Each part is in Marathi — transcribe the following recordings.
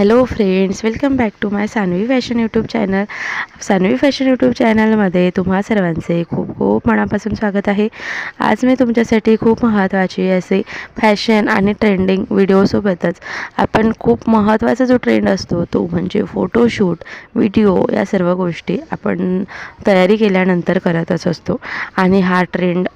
Hello friends welcome back to my Saanvi fashion YouTube channel Saanvi fashion YouTube चॅनलमध्ये तुम्हा सर्वांचे खूप खूप मनापासून स्वागत आहे. आज मी तुमच्यासाठी खूप महत्त्वाचे असे फॅशन आणि ट्रेंडिंग व्हिडिओसोबतच आपण खूप महत्त्वाचा जो ट्रेंड असतो तो म्हणजे फोटोशूट व्हिडिओ या सर्व गोष्टी आपण तयारी केल्यानंतर करतच असतो. आणि हा ट्रेंड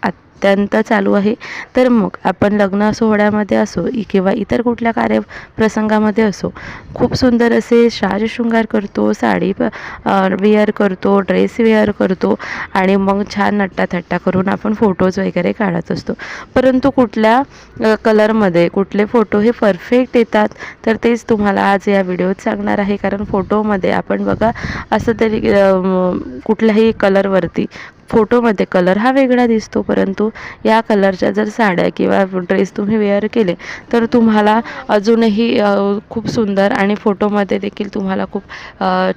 अत्यंत चालू आहे. तर मग आपण लग्न सोहळ्यामध्ये असो किंवा इतर कुठल्या कार्यप्रसंगामध्ये असो खूप सुंदर असे शृंगार करतो साडी वेअर करतो ड्रेस वेअर करतो आणि मग छान नट्टाथट्टा करून आपण फोटोज वगैरे काढत असतो. परंतु कुठल्या कलरमध्ये कुठले फोटो हे परफेक्ट येतात तर तेच तुम्हाला आज या व्हिडिओत सांगणार आहे. कारण फोटोमध्ये आपण बघा असं तरी कुठल्याही कलरवरती फोटोमध्ये कलर हा वेगळा दिसतो परंतु या कलरच्या जर साड्या किंवा ड्रेस तुम्ही वेअर केले तर तुम्हाला अजूनही खूप सुंदर आणि फोटोमध्ये देखील तुम्हाला खूप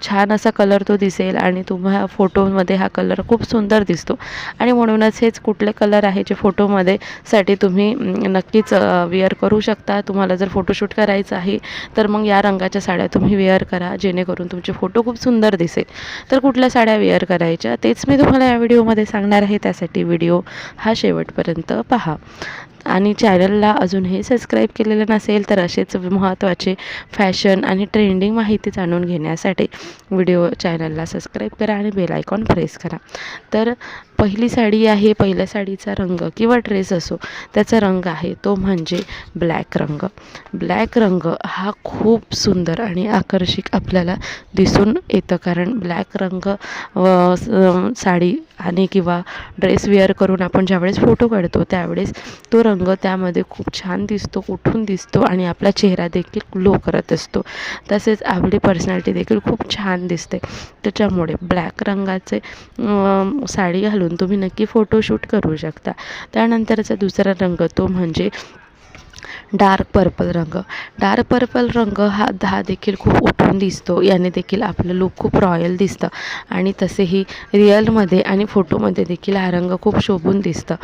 छान असा कलर तो दिसेल आणि तुम्हा फोटोमध्ये हा कलर खूप सुंदर दिसतो. आणि म्हणूनच हेच कुठले कलर आहे जे फोटोमध्ये साठी तुम्ही नक्कीच वेअर करू शकता. तुम्हाला जर फोटोशूट करायचं आहे तर मग या रंगाच्या साड्या तुम्ही वेअर करा जेणेकरून तुमचे फोटो खूप सुंदर दिसेल. तर कुठल्या साड्या वेअर करायच्या तेच मी तुम्हाला या व्हिडिओ व्हिडिओमध्ये सांगणार आहे त्यासाठी व्हिडिओ हा शेवटपर्यंत पहा. आणि चॅनलला अजूनही सबस्क्राईब केलेलं नसेल तर असेच महत्त्वाचे फॅशन आणि ट्रेंडिंग माहिती जाणून घेण्यासाठी व्हिडिओ चॅनलला सबस्क्राईब करा आणि बेल आयकॉन प्रेस करा. तर पहिली साडी आहे पहिल्या साडीचा रंग किंवा ड्रेस असो त्याचा रंग आहे तो म्हणजे ब्लॅक रंग. ब्लॅक रंग हा खूप सुंदर आणि आकर्षक आपल्याला दिसून येतं कारण ब्लॅक रंग साडी आणि किंवा ड्रेस वेअर करून आपण ज्यावेळेस फोटो काढतो त्यावेळेस तो रंग रंग त्यामध्ये खूप छान दिसतो उठून दिसतो आणि आपला चेहरा देखील ग्लो करत असतो. तसेच आपली पर्सनॅलिटी देखील खूप छान दिसते. त्याच्यामुळे ब्लॅक रंगाचे साडी घालून तुम्ही नक्की फोटोशूट करू शकता. त्यानंतरचा दुसरा रंग तो म्हणजे डार्क पर्पल रंग. डार्क पर्पल रंग हा हा देखील खूप उठून दिसतो. याने देखील आपलं लुक खूप रॉयल दिसतं. आणि तसेही रिअलमध्ये आणि फोटोमध्ये देखील हा रंग खूप शोभून दिसतं.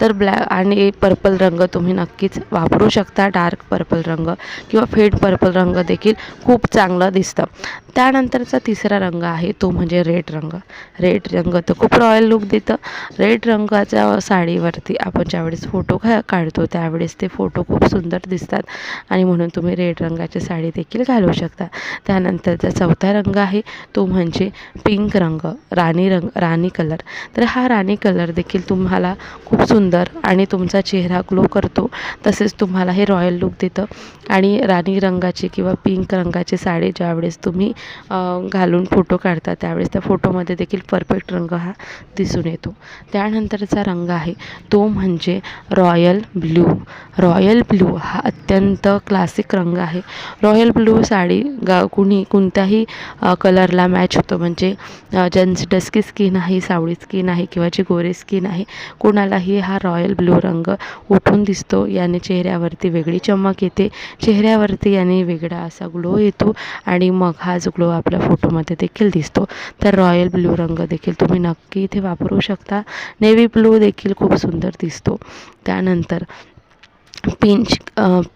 तर ब्लॅक आणि पर्पल रंग तुम्ही नक्कीच वापरू शकता. डार्क पर्पल रंग किंवा फेड पर्पल रंग देखील खूप चांगलं दिसतं. त्यानंतरचा तिसरा रंग आहे तो म्हणजे रेड रंग. रेड रंग तर खूप रॉयल लुक देतं. रेड रंगाच्या साडीवरती आपण ज्यावेळेस फोटो काढतो त्यावेळेस ते फोटो खूप खूप सुंदर दिसतात. आणि म्हणून तुम्ही रेड रंगाची साडी देखील घालू शकता. त्यानंतरचा चौथा रंग आहे तो म्हणजे पिंक रंग राणी रंग राणी कलर तर हा राणी कलर देखील तुम्हाला खूप सुंदर आणि तुमचा चेहरा ग्लो करतो. तसेच तुम्हाला हे रॉयल लुक देतं. आणि राणी रंगाची किंवा पिंक रंगाची साडी ज्यावेळेस तुम्ही घालून फोटो काढता त्यावेळेस त्या फोटोमध्ये देखील परफेक्ट रंग हा दिसून येतो. त्यानंतरचा रंग आहे तो म्हणजे रॉयल ब्ल्यू रॉयल ब्ल्यू हा अत्यंत क्लासिक रंग आहे. रॉयल ब्लू साडी गा कुणी कोणत्याही कलरला मॅच होतो. म्हणजे ज्यांची डस्की स्किन आहे सावळी स्किन आहे किंवा जी गोरे स्किन आहे कोणालाही हा रॉयल ब्लू रंग उठून दिसतो. याने चेहऱ्यावरती वेगळी चमक येते. चेहऱ्यावरती याने वेगळा असा ग्लो येतो आणि मग हा जो ग्लो आपल्या फोटोमध्ये देखील दिसतो. तर रॉयल ब्लू रंग देखील तुम्ही नक्की इथे वापरू शकता. नेव्ही ब्लू देखील खूप सुंदर दिसतो. त्यानंतर pinch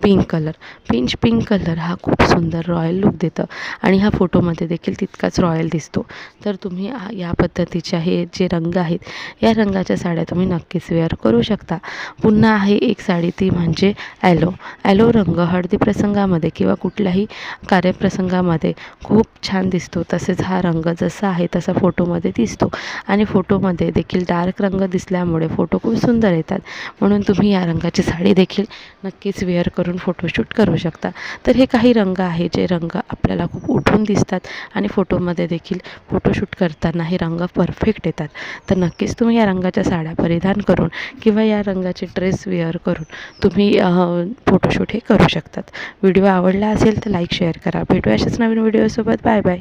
pink colour pinch pink colour हा खूप सुंदर रॉयल लुक देतं. आणि हा फोटोमध्ये देखील तितकाच रॉयल दिसतो. तर तुम्ही या पद्धतीचे हे जे रंग आहेत या रंगाच्या साड्या तुम्ही नक्कीच वेअर करू शकता. पुन्हा आहे एक साडी ती म्हणजे ॲलो ॲलो रंग हळदी प्रसंगामध्ये किंवा कुठल्याही कार्यप्रसंगामध्ये खूप छान दिसतो. तसेच हा रंग जसा आहे तसा फोटोमध्ये दिसतो. आणि फोटोमध्ये देखील डार्क रंग दिसल्यामुळे फोटो खूप सुंदर येतात. म्हणून तुम्ही या रंगाची साडी देखील नक्कीच वेअर करून फोटोशूट करू शकता. तर हे काही रंग आहे जे रंग आपल्याला खूप उठून दिसतात आणि फोटोमध्ये देखील फोटोशूट करताना हे रंग परफेक्ट येतात. तर नक्कीच तुम्ही या रंगाच्या साड्या परिधान करून किंवा या रंगाचे ड्रेस वेअर करून तुम्ही फोटोशूट हे करू शकतात. व्हिडिओ आवडला असेल तर लाईक शेअर करा. भेटू अशाच नवीन व्हिडिओसोबत बाय बाय